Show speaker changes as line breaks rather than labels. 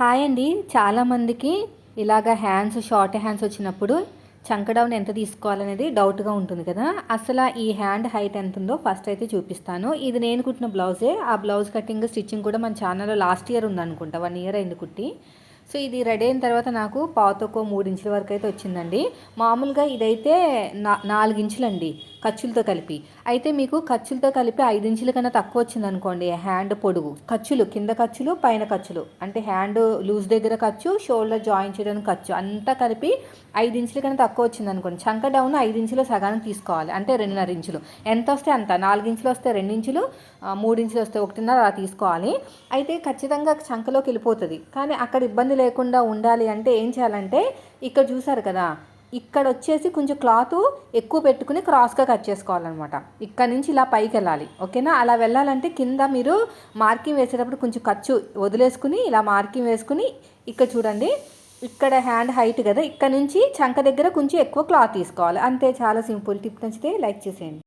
Hi అండి. చాలామందికి ఇలాగ హ్యాండ్స్ షార్ట్ హ్యాండ్స్ వచ్చినప్పుడు చంక డౌన్ ఎంత తీసుకోవాలనేది డౌట్గా ఉంటుంది కదా. అసలు ఈ హ్యాండ్ హైట్ ఎంత ఉందో ఫస్ట్ అయితే చూపిస్తాను. ఇది నేను కుట్టిన బ్లౌజే. ఆ బ్లౌజ్ కటింగ్ స్టిచ్చింగ్ కూడా మన ఛానల్లో లాస్ట్ ఇయర్ ఉందనుకుంటా. వన్ ఇయర్ అయింది కుట్టి. సో ఇది రెడీ అయిన తర్వాత నాకు పాతకో మూడు ఇంచుల వరకు అయితే వచ్చిందండి. మామూలుగా ఇదైతే నా నాలుగు ఇంచులండి ఖర్చులతో కలిపి. అయితే మీకు ఖర్చులతో కలిపి ఐదు ఇంచుల కన్నా తక్కువ వచ్చింది అనుకోండి హ్యాండ్ పొడుగు. ఖర్చులు కింద ఖర్చులు పైన ఖర్చులు. అంటే హ్యాండ్ లూజ్ దగ్గర ఖర్చు షోల్డర్ జాయిన్ చేయడానికి ఖర్చు. అంతా కలిపి ఐదు ఇంచుల కన్నా తక్కువ వచ్చింది అనుకోండి చంక డౌన్ ఐదు ఇంచులు సగానికి తీసుకోవాలి. అంటే రెండున్నర ఇంచులు. ఎంత వస్తే అంత. నాలుగు ఇంచులు వస్తే రెండు ఇంచులు మూడు ఇంచులు వస్తే ఒకటిన్నర అలా తీసుకోవాలి. అయితే ఖచ్చితంగా చంకలోకి వెళ్ళిపోతుంది. కానీ అక్కడ ఇబ్బంది లేకుండా ఉండాలి అంటే ఏం చేయాలంటే ఇక్కడ చూసారు కదా ఇక్కడ వచ్చేసి కొంచెం క్లాత్ ఎక్కువ పెట్టుకుని క్రాస్గా కట్ చేసుకోవాలన్నమాట. ఇక్కడ నుంచి ఇలా పైకి వెళ్ళాలి ఓకేనా? అలా వెళ్ళాలంటే కింద మీరు మార్కింగ్ వేసేటప్పుడు కొంచెం ఖర్చు వదిలేసుకుని ఇలా మార్కింగ్ వేసుకుని ఇక్కడ చూడండి ఇక్కడ హ్యాండ్ హైట్ కదా ఇక్కడ నుంచి చంక దగ్గర కొంచెం ఎక్కువ క్లాత్ తీసుకోవాలి. అంతే చాలా సింపుల్ టిప్ నచ్చితే లైక్ చేసేయండి.